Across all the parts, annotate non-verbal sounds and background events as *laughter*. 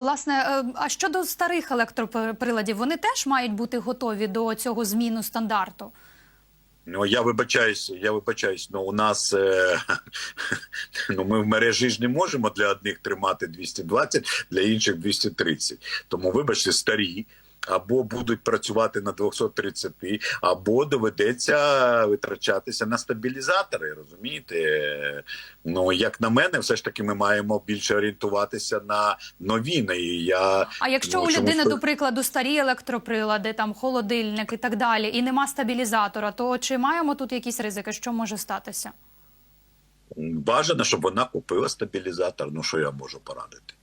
Власне, е, а щодо старих електроприладів, вони теж мають бути готові до цього зміну стандарту. Ну я вибачаюсь, я вибачаюсь. Ну у нас е, *laughs* ну ми в мережі ж не можемо для одних тримати 220, для інших 230. Тому, вибачте, старі. Або будуть працювати на 230, або доведеться витрачатися на стабілізатори. Розумієте? Ну як на мене, все ж таки ми маємо більше орієнтуватися на новини. І я А якщо ну, у людини, сто- до прикладу, старі електроприлади, там холодильник і так далі, і нема стабілізатора, то чи маємо тут якісь ризики? Що може статися? бажано, щоб вона купила стабілізатор. Ну що я можу порадити?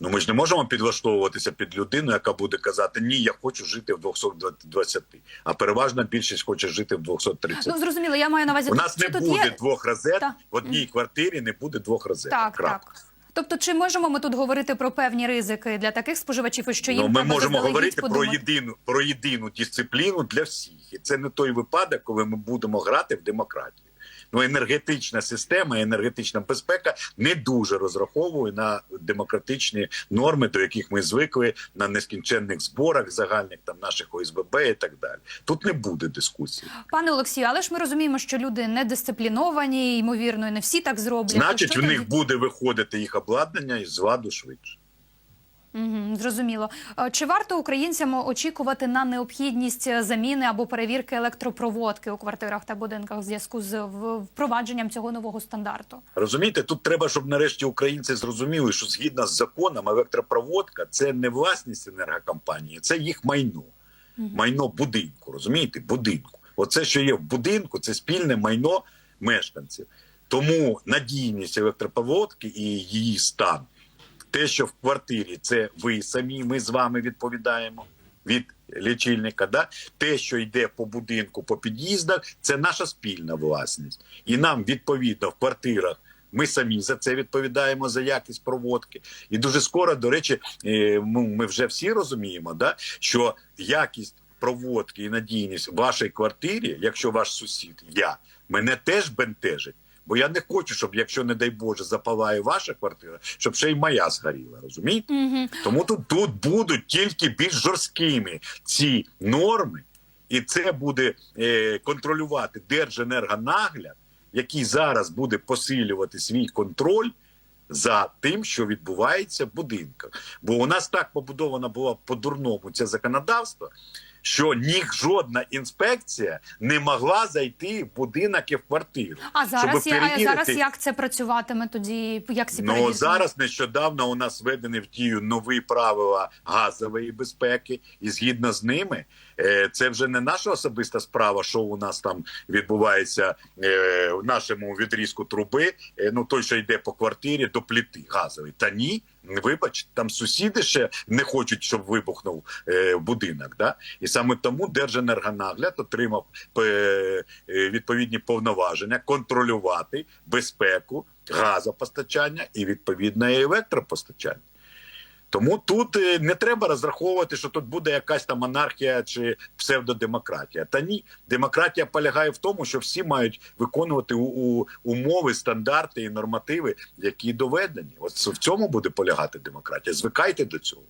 Ну ми ж не можемо підлаштовуватися під людину, яка буде казати Ні, я хочу жити в 220, а переважна більшість хоче жити в 230. Ну зрозуміло, я маю на увазі, У нас не буде є двох розет Та. в одній квартирі. Не буде двох розет. так, так. Тобто, чи можемо ми тут говорити про певні ризики для таких споживачів, і що їм Ну, ми можемо говорити подумати? про єдину про єдину дисципліну для всіх, і це не той випадок, коли ми будемо грати в демократію. Ну, енергетична система, енергетична безпека не дуже розраховує на демократичні норми, до яких ми звикли на нескінченних зборах загальних там наших ОСББ і так далі. Тут не буде дискусії. Пане Олексію, але ж ми розуміємо, що люди недисципліновані, ймовірно, і не всі так зроблять. Значить, в них буде виходити їх обладнання із ладу швидше. Угу, зрозуміло. Е, Чи варто українцям очікувати на необхідність заміни або перевірки електропроводки у квартирах та будинках в зв'язку з впровадженням цього нового стандарту? Розумієте, тут треба, щоб нарешті українці зрозуміли, що згідно з законом електропроводка це не власність енергокомпанії, це їх майно, майно будинку. Розумієте, будинку. Оце, що є в будинку, це спільне майно мешканців. Тому надійність електропроводки і її стан, те, що в квартирі це ви самі, ми з вами відповідаємо від лічильника. Да? Те, що йде по будинку, по під'їздах, це наша спільна власність. І нам відповідно в квартирах. Ми самі за це відповідаємо за якість проводки, і дуже скоро, до речі, е, ну, ми вже всі розуміємо, да, що якість проводки і надійність в вашій квартирі, якщо ваш сусід, я мене теж бентежить. Бо я не хочу, щоб якщо, не дай Боже, запалає ваша квартира, щоб ще й моя згоріла. Розумієте? Угу. Тому тут, тут будуть тільки більш жорсткими ці норми, і це буде е, контролювати Держенергонагляд, який зараз буде посилювати свій контроль за тим, що відбувається в будинках. Бо у нас так побудовано було по-дурному це законодавство. Що ні жодна інспекція не могла зайти в будинок і в квартиру. А зараз щоб я, а перевірити- зараз як це працюватиме тоді? Як ці Ну зараз нещодавно у нас введені в дію нові правила газової безпеки, і згідно з ними, е, це вже не наша особиста справа, що у нас там відбувається е, в нашому відрізку труби. е, Ну той, що йде по квартирі до пліти газової. Та ні, вибач, там сусіди ще не хочуть, щоб вибухнув е, будинок. Да? І саме тому Держенергонагляд отримав е, е, відповідні повноваження контролювати безпеку газопостачання і відповідне електропостачання. Тому тут е, не треба розраховувати, що тут буде якась там анархія чи псевдодемократія. Та ні, демократія полягає в тому, що всі мають виконувати у, у, умови, стандарти і нормативи, які доведені. От в цьому буде полягати демократія. Звикайте до цього.